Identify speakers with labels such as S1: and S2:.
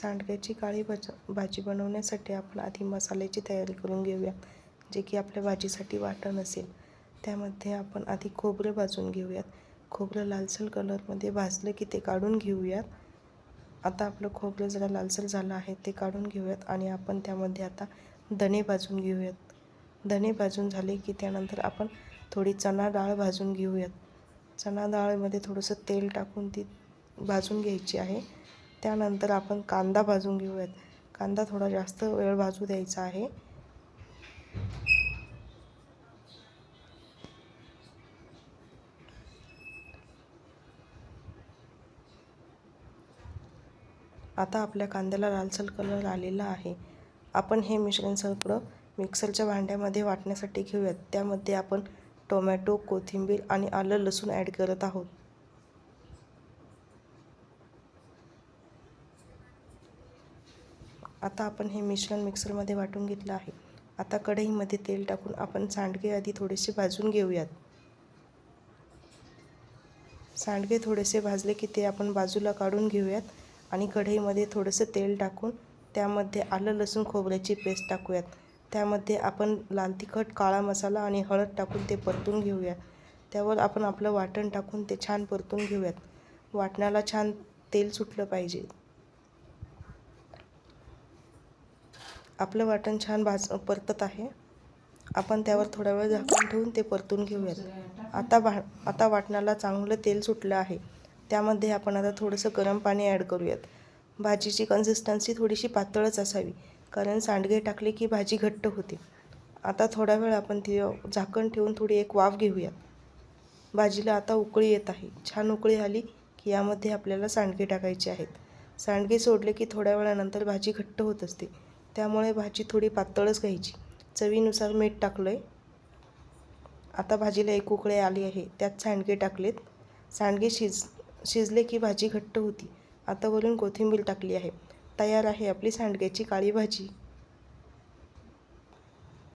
S1: सांडग्याची काळी भज भाजी बनवण्यासाठी आपण आधी मसाल्याची तयारी करून घेऊया जे की आपल्या भाजीसाठी वाटण असेल. त्यामध्ये आपण आधी खोबरं भाजून घेऊयात. खोबरं लालसर कलरमध्ये भाजलं की ते काढून घेऊयात. आता आपलं खोबरं जरा लालसर झालं आहे ते काढून घेऊयात आणि आपण त्यामध्ये आता धणे भाजून घेऊयात. धणे भाजून झाले की त्यानंतर आपण थोडी चणा डाळ भाजून घेऊयात. चणा डाळमध्ये थोडंसं तेल टाकून ती भाजून घ्यायची आहे. त्यानंतर आपण कांदा भाजून घेऊयात. कांदा थोडा जास्त वेळ भाजू द्यायचा आहे. आता आपल्या कांद्याला लालसर कलर आलेला आहे. आपण हे मिश्रण सगळं मिक्सरच्या भांड्यामध्ये वाटण्यासाठी घेऊयात. त्यामध्ये आपण टोमॅटो कोथिंबीर आणि आलं लसूण ॲड करत आहोत. आता आपण हे मिश्रण मिक्सरमध्ये वाटून घेतलं आहे. आता कढईमध्ये तेल टाकून आपण सांडगे आधी थोडेसे भाजून घेऊयात. सांडगे थोडेसे भाजले की ते आपण बाजूला काढून घेऊयात आणि कढईमध्ये थोडंसं तेल टाकून त्यामध्ये आलं लसूण खोबऱ्याची पेस्ट टाकूयात. त्यामध्ये आपण लाल तिखट काळा मसाला आणि हळद टाकून ते परतून घेऊया. त्यावर आपण आपलं वाटण टाकून ते छान परतून घेऊयात. वाटणाला छान तेल सुटलं पाहिजे. आपलं वाटण छान भाज परतत आहे. आपण त्यावर थोडा वेळ झाकून ठेवून ते परतून घेऊयात. आता भा आता वाटणाला चांगलं तेल सुटलं आहे. त्यामध्ये आपण आता थोडंसं गरम पाणी ॲड करूयात. भाजीची कन्सिस्टन्सी थोडीशी पातळच असावी कारण सांडगे टाकले की भाजी घट्ट होते. आता थोडा वेळ आपण ती झाकण ठेवून थोडी एक वाफ घेऊयात. भाजीला आता उकळी येत आहे. छान उकळी आली की यामध्ये आपल्याला सांडगे टाकायचे आहेत. सांडगे सोडले की थोड्या वेळानंतर भाजी घट्ट होत असते. त्यामुळे भाजी थोडी पातळच घ्यायची. चवीनुसार मीठ टाकलं आहे आता भाजीला एक उकळे आली आहे. त्यात सांडगे टाकलेत. सांडगे शिज शिजले की भाजी घट्ट होती. आता वरून कोथिंबीर टाकली आहे. तयार आहे आपली सांडग्याची काळी भाजी.